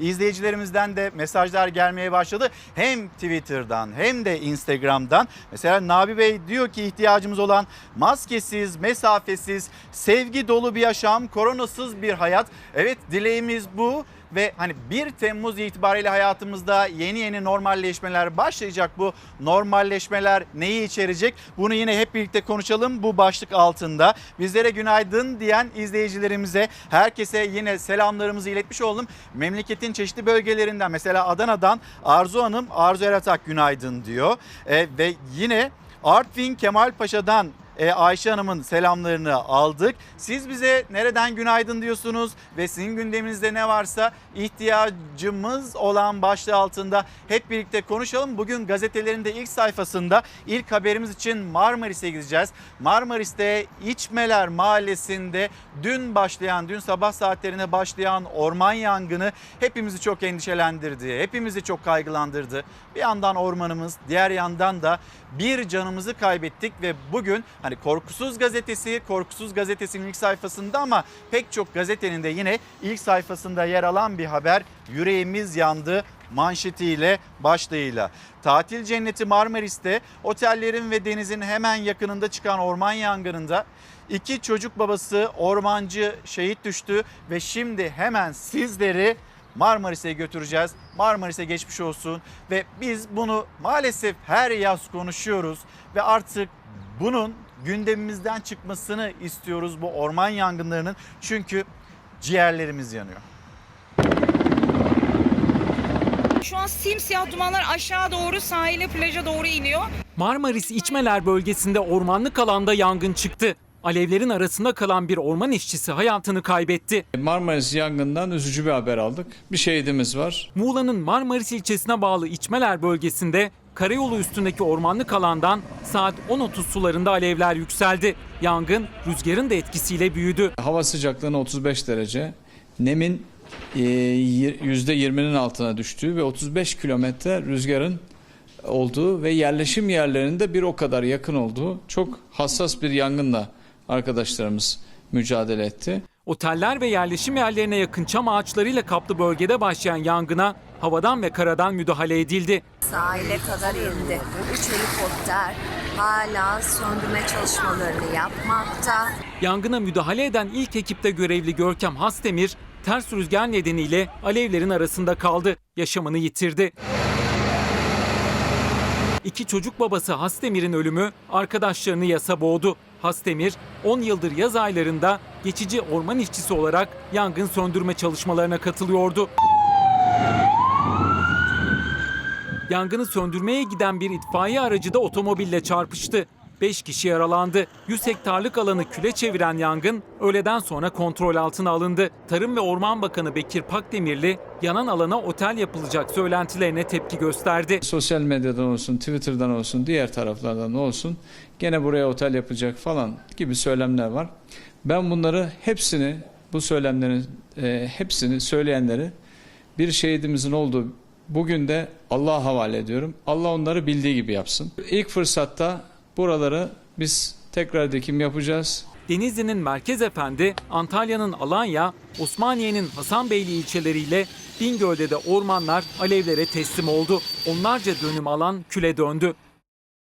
İzleyicilerimizden de mesajlar gelmeye başladı. Hem Twitter'dan hem de Instagram'dan. Mesela Nabi Bey diyor ki ihtiyacımız olan maskesiz, mesafesiz, sevgi dolu bir yaşam, koronasız bir hayat. Evet dileğimiz bu ve hani 1 Temmuz itibariyle hayatımızda yeni yeni normalleşmeler başlayacak. Bu normalleşmeler neyi içerecek? Bunu yine hep birlikte konuşalım bu başlık altında. Bizlere günaydın diyen izleyicilerimize, herkese yine selamlarımızı iletmiş oldum. Memleketin çeşitli bölgelerinden mesela Adana'dan Arzu Hanım, Arzu Eratak günaydın diyor. E, ve yine Artvin Kemalpaşa'dan e, Ayşe Hanım'ın selamlarını aldık. Siz bize nereden günaydın diyorsunuz ve sizin gündeminizde ne varsa ihtiyacımız olan başlığı altında hep birlikte konuşalım. Bugün gazetelerin de ilk sayfasında ilk haberimiz için Marmaris'e gideceğiz. Marmaris'te İçmeler Mahallesi'nde dün başlayan, dün sabah saatlerine başlayan orman yangını hepimizi çok endişelendirdi. Hepimizi çok kaygılandırdı. Bir yandan ormanımız, diğer yandan da bir canımızı kaybettik ve bugün hani Korkusuz Gazetesi, Korkusuz Gazetesi'nin ilk sayfasında ama pek çok gazetenin de yine ilk sayfasında yer alan bir haber. Yüreğimiz yandı manşetiyle başlığıyla. Tatil cenneti Marmaris'te otellerin ve denizin hemen yakınında çıkan orman yangınında iki çocuk babası ormancı şehit düştü ve şimdi hemen sizleri Marmaris'e götüreceğiz. Marmaris'e geçmiş olsun ve biz bunu maalesef her yaz konuşuyoruz ve artık bunun gündemimizden çıkmasını istiyoruz bu orman yangınlarının çünkü ciğerlerimiz yanıyor. Şu an simsiyah dumanlar aşağı doğru sahile plaja doğru iniyor. Marmaris İçmeler bölgesinde ormanlık alanda yangın çıktı. Alevlerin arasında kalan bir orman işçisi hayatını kaybetti. Marmaris yangından üzücü bir haber aldık. Bir şehidimiz var. Muğla'nın Marmaris ilçesine bağlı İçmeler bölgesinde karayolu üstündeki ormanlık alandan saat 10.30 sularında alevler yükseldi. Yangın rüzgarın da etkisiyle büyüdü. Hava sıcaklığına 35 derece. Nemin e, yir- %20'nin altına düştüğü ve 35 kilometre rüzgarın olduğu ve yerleşim yerlerinde bir o kadar yakın olduğu çok hassas bir yangınla arkadaşlarımız mücadele etti. Oteller ve yerleşim yerlerine yakın çam ağaçlarıyla kaplı bölgede başlayan yangına havadan ve karadan müdahale edildi. sahile kadar indi. Üç helikopter hala söndürme çalışmalarını yapmakta. Yangına müdahale eden ilk ekipte görevli Görkem Hasdemir ters rüzgar nedeniyle alevlerin arasında kaldı. Yaşamını yitirdi. İki çocuk babası Hasdemir'in ölümü arkadaşlarını yasa boğdu. Hasdemir 10 yıldır yaz aylarında geçici orman işçisi olarak yangın söndürme çalışmalarına katılıyordu. Yangını söndürmeye giden bir itfaiye aracı da otomobille çarpıştı. 5 kişi yaralandı. 100 hektarlık alanı küle çeviren yangın öğleden sonra kontrol altına alındı. Tarım ve Orman Bakanı Bekir Pakdemirli yanan alana otel yapılacak söylentilerine tepki gösterdi. Sosyal medyadan olsun, Twitter'dan olsun, diğer taraflardan olsun gene buraya otel yapacak falan gibi söylemler var. Ben bunları hepsini, bu söylemlerin e, hepsini söyleyenleri bir şehidimizin olduğu bugün de Allah'a havale ediyorum. Allah onları bildiği gibi yapsın. İlk fırsatta buraları biz tekrar dikim yapacağız. Denizli'nin Merkez Efendi, Antalya'nın Alanya, Osmaniye'nin Hasanbeyli ilçeleriyle Bingöl'de de ormanlar alevlere teslim oldu. Onlarca dönüm alan küle döndü.